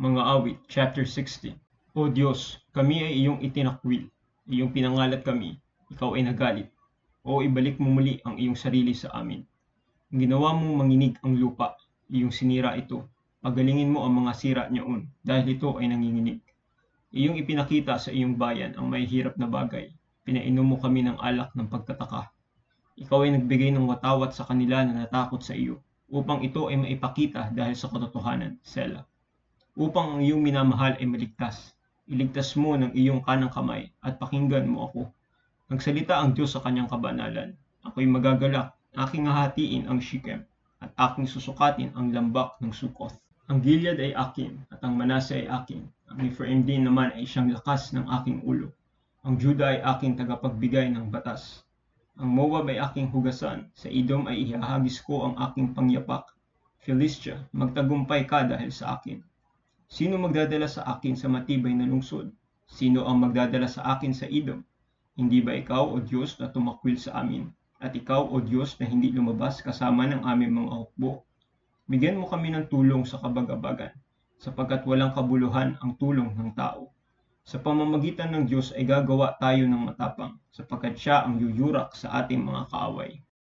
Mga awit, chapter 60. O Diyos, kami ay iyong itinakwil, iyong pinangalat kami, ikaw ay nagalit. O ibalik mo muli ang iyong sarili sa amin. Ginawa mong manginig ang lupa, iyong sinira ito. Pagalingin mo ang mga sira niyaon, dahil ito ay nanginginig. Iyong ipinakita sa iyong bayan ang may hirap na bagay. Pinainom mo kami ng alak ng pagtataka. Ikaw ay nagbigay ng watawat sa kanila na natakot sa iyo, upang ito ay maipakita dahil sa katotohanan, Sela. Upang ang iyong minamahal ay maligtas, iligtas mo ng iyong kanang kamay at pakinggan mo ako. Nagsalita ang Diyos sa kanyang kabanalan. Ako'y magagalak, aking hahatiin ang Shechem, at aking susukatin ang lambak ng Sukoth. Ang Gilead ay akin, at ang Manase ay akin. Ang Ephraim din naman ay siyang lakas ng aking ulo. Ang Judah ay aking tagapagbigay ng batas. Ang Moab ay aking hugasan, sa Edom ay ihahagis ko ang aking pangyapak. Philistia, magtagumpay ka dahil sa akin. Sino magdadala sa akin sa matibay na lungsod? Sino ang magdadala sa akin sa Edom? Hindi ba ikaw, O Diyos, na tumakwil sa amin? At ikaw, O Diyos, na hindi lumabas kasama ng aming mga hukbo? Bigyan mo kami ng tulong sa kabagabagan, sapagkat walang kabuluhan ang tulong ng tao. Sa pamamagitan ng Diyos ay gagawa tayo ng matapang, sapagkat siya ang yuyurak sa ating mga kaaway.